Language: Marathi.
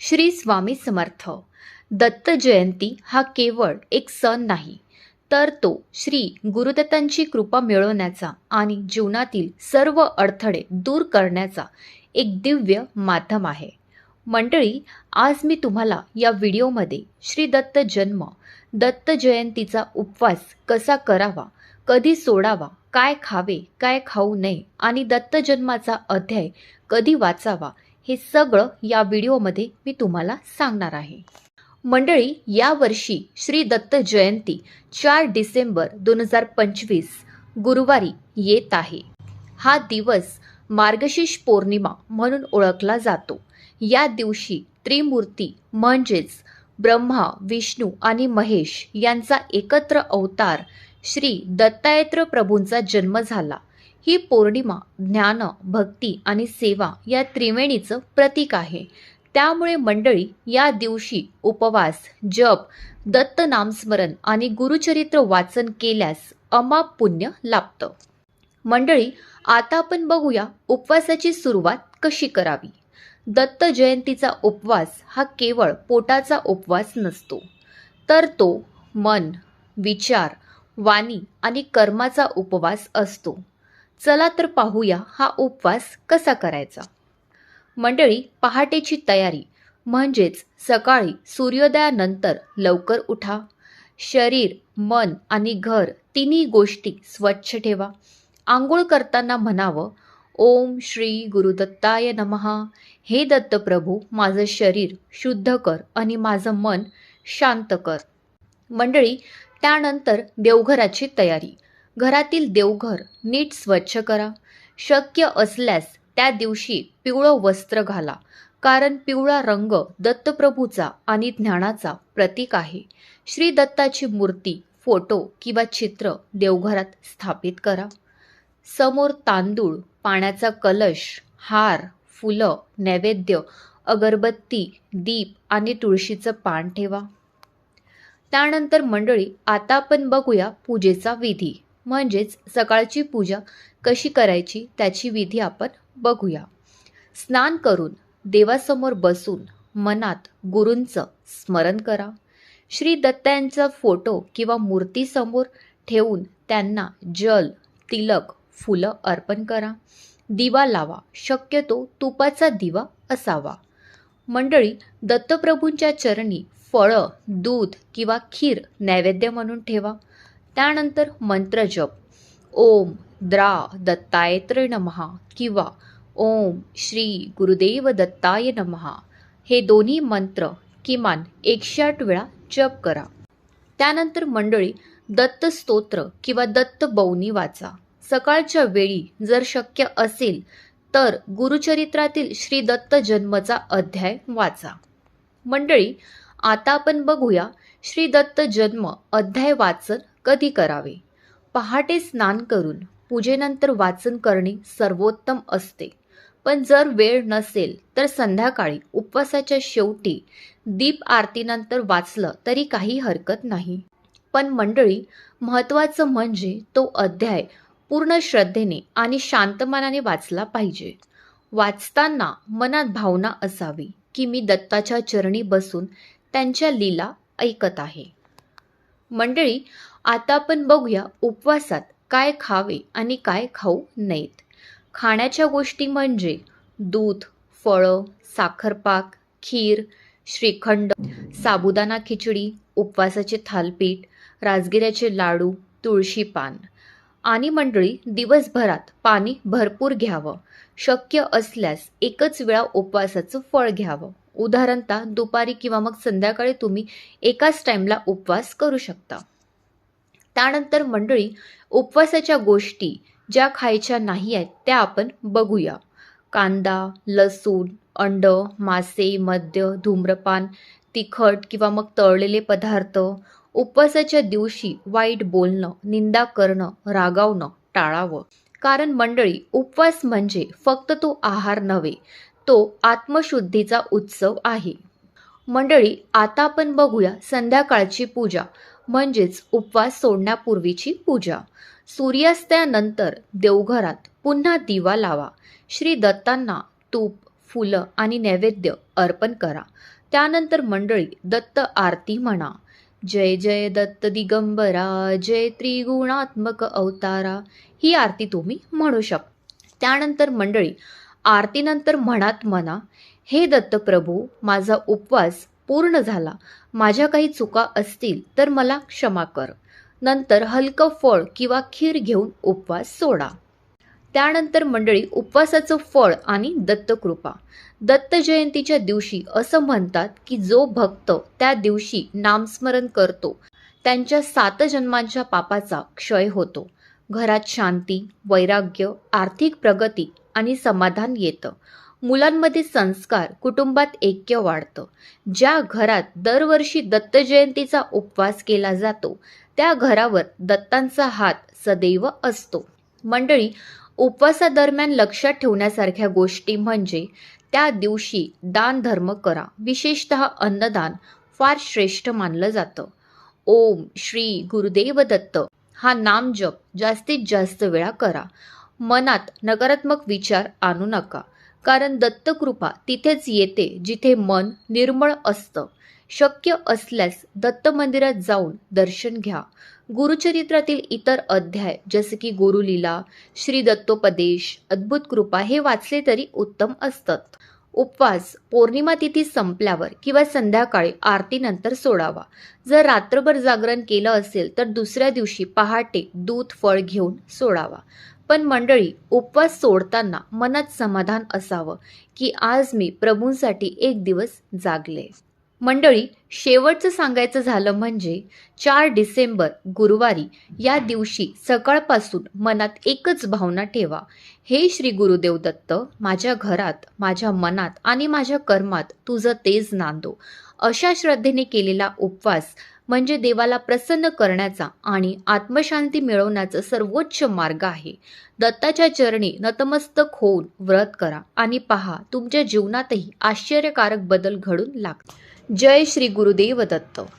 श्री स्वामी समर्थ. दत्त जयंती हा केवळ एक सण नाही तर तो श्री गुरुदत्तांची कृपा मिळवण्याचा आणि जीवनातील सर्व अडथळे दूर करण्याचा एक दिव्य माध्यम आहे. मंडळी आज मी तुम्हाला या व्हिडिओमध्ये श्री दत्त जन्म दत्त जयंतीचा उपवास कसा करावा कधी सोडावा काय खावे काय खाऊ नये आणि दत्त जन्माचा अध्याय कधी वाचावा हे सगळं या व्हिडिओमध्ये मी तुम्हाला सांगणार आहे. मंडळी यावर्षी श्री दत्त जयंती चार डिसेंबर दोन हजार पंचवीस गुरुवारी येत आहे. हा दिवस मार्गशीर्ष पौर्णिमा म्हणून ओळखला जातो. या दिवशी त्रिमूर्ती म्हणजेच ब्रह्मा विष्णू आणि महेश यांचा एकत्र अवतार श्री दत्तायत्र प्रभूंचा जन्म झाला. ही पौर्णिमा ज्ञान भक्ती आणि सेवा या त्रिवेणीचं प्रतीक आहे. त्यामुळे मंडळी या दिवशी उपवास जप दत्त नामस्मरण आणि गुरुचरित्र वाचन केल्यास अमाप पुण्य लाभतं. मंडळी आता आपण बघूया उपवासाची सुरुवात कशी करावी. दत्त जयंतीचा उपवास हा केवळ पोटाचा उपवास नसतो तर तो मन विचार वाणी आणि कर्माचा उपवास असतो. चला तर पाहूया हा उपवास कसा करायचा. मंडळी पहाटेची तयारी म्हणजेच सकाळी सूर्योदयानंतर लवकर उठा. शरीर मन आणि घर तिन्ही गोष्टी स्वच्छ ठेवा. आंघोळ करताना म्हणावं ओम श्री गुरुदत्ताय नमहा. हे दत्तप्रभू माझं शरीर शुद्ध कर आणि माझं मन शांत कर. मंडळी त्यानंतर देवघराची तयारी. घरातील देवघर नीट स्वच्छ करा. शक्य असल्यास त्या दिवशी पिवळं वस्त्र घाला. कारण पिवळा रंग दत्तप्रभूचा आणि ज्ञानाचा प्रतीक आहे. श्री दत्ताची मूर्ती फोटो किंवा चित्र देवघरात स्थापित करा. समोर तांदूळ पाण्याचा कलश हार फुलं नैवेद्य अगरबत्ती दीप आणि तुळशीचं पान ठेवा. त्यानंतर मंडळी आता आपण बघूया पूजेचा विधी. म्हणजेच सकाळची पूजा कशी करायची त्याची विधी आपण बघूया. स्नान करून देवासमोर बसून मनात गुरूंचं स्मरण करा. श्री दत्तांचा फोटो किंवा मूर्तीसमोर ठेवून त्यांना जल तिलक फुलं अर्पण करा. दिवा लावा शक्यतो तुपाचा दिवा असावा. मंडळी दत्तप्रभूंच्या चरणी फळं दूध किंवा खीर नैवेद्य म्हणून ठेवा. त्यानंतर मंत्रजप ओम द्रा दत्तायत्र नमहा किंवा ओम श्री गुरुदेव दत्ताय नमहा हे दोन्ही मंत्र किमान एकशे आठ वेळा जप करा. त्यानंतर मंडळी दत्त स्तोत्र किंवा दत्त बौनी वाचा. सकाळच्या वेळी जर शक्य असेल तर गुरुचरित्रातील श्री दत्त जन्मचा अध्याय वाचा. मंडळी आता आपण बघूया श्री दत्त जन्म अध्याय वाचन कधी करावे? पहाटे स्नान करून पूजेनंतर वाचन करणे सर्वोत्तम असते. पण जर वेळ नसेल तर संध्याकाळी उपवासाच्या शेवटी दीप आरतीनंतर वाचलं तरी काही हरकत नाही. पण मंडळी महत्त्वाचं म्हणजे तो अध्याय पूर्ण श्रद्धेने आणि शांत मनाने वाचला पाहिजे. वाचताना मनात भावना असावी की मी दत्ताच्या चरणी बसून त्यांच्या लीला ऐकत आहे. मंडळी आता आपण बघूया उपवासात काय खावे आणि काय खाऊ नयेत. खाण्याच्या गोष्टी म्हणजे दूध फळं साखरपाक खीर श्रीखंड साबुदाणा खिचडी उपवासाचे थालपीठ राजगिऱ्याचे लाडू तुळशी पान. आणि मंडळी दिवसभरात पाणी भरपूर घ्यावं. शक्य असल्यास एकच वेळा उपवासाचं फळ घ्यावं. उदाहरणतः दुपारी किंवा मग संध्याकाळी तुम्ही एकाच टाईमला उपवास करू शकता. त्यानंतर मंडळी उपवासाच्या गोष्टी ज्या खायच्या नाही आहेत त्या आपण बघूया. कांदा लसूण अंड मासे मद्य धूम्रपान तिखट किंवा मग तळलेले पदार्थ उपवासाच्या दिवशी वाईट बोलणं निंदा करणं रागावणं टाळावं. कारण मंडळी उपवास म्हणजे फक्त तो आहार नव्हे तो आत्मशुद्धीचा उत्सव आहे. मंडळी आता आपण बघूया संध्याकाळची पूजा. म्हणजेच उपवास सोडण्यापूर्वीची पूजा. सूर्यास्तानंतर देवघरात पुन्हा दिवा लावा. श्री दत्तांना तूप फुलं आणि नैवेद्य अर्पण करा. त्यानंतर मंडळी दत्त आरती म्हणा. जय जय दत्त दिगंबरा जय त्रिगुणात्मक अवतारा ही आरती तुम्ही म्हणू शकता त्यानंतर मंडळी आरतीनंतर म्हणत म्हणा हे दत्तप्रभू माझा उपवास पूर्ण झाला. माझ्या काही चुका असतील तर मला क्षमा कर. नंतर हलकं फळ किंवा खीर घेऊन उपवास सोडा. त्यानंतर मंडळी उपवासाचं फळ आणि दत्तकृपा. दत्त जयंतीच्या दिवशी असं म्हणतात की जो भक्त त्या दिवशी नामस्मरण करतो त्यांच्या सात जन्मांच्या पापाचा क्षय होतो. घरात शांती वैराग्य आर्थिक प्रगती आणि समाधान येतं. मुलांमध्ये संस्कार कुटुंबात ऐक्य वाढतं. ज्या घरात दरवर्षी दत्तजयंतीचा उपवास केला जातो त्या घरावर दत्तांचा हात सदैव असतो. मंडळी उपवासादरम्यान लक्षात ठेवण्यासारख्या गोष्टी म्हणजे त्या दिवशी दान धर्म करा. विशेषतः अन्नदान फार श्रेष्ठ मानलं जातं. ओम श्री गुरुदेव दत्त. हा नामजप जास्तीत जास्त वेळा करा. मनात नकारात्मक विचार आणू नका. कारण दत्तकृपा तिथेच येते जिथे मन निर्मळ असतं. शक्य असल्यास दत्त मंदिरात जाऊन दर्शन घ्या. गुरुचरित्रातील इतर अध्याय जसे की गुरुलीला श्री दत्तोपदेश अद्भुत कृपा हे वाचले तरी उत्तम असतात. उपवास पौर्णिमा तिथी संपल्यावर किंवा संध्याकाळी आरतीनंतर सोडावा. जर रात्रभर जागरण केलं असेल तर दुसऱ्या दिवशी पहाटे दूध फळ घेऊन सोडावा. पण मंडळी उपवास सोडताना मनात समाधान असावं की आज मी प्रभूंसाठी एक दिवस जागले. मंडळी शेवटचं सांगायचं झालं म्हणजे चार डिसेंबर गुरुवारी या दिवशी सकाळपासून मनात एकच भावना ठेवा. हे श्री गुरुदेव दत्त माझ्या घरात माझ्या मनात आणि माझ्या कर्मात तुझं तेज नांदो. अशा श्रद्धेने केलेला उपवास म्हणजे देवाला प्रसन्न करण्याचा आणि आत्मशांती मिळवण्याचा सर्वोच्च मार्ग आहे. दत्ताच्या चरणी नतमस्तक होऊन व्रत करा आणि पहा तुमच्या जीवनातही आश्चर्यकारक बदल घडून लागतात. जय श्री गुरुदेव दत्त.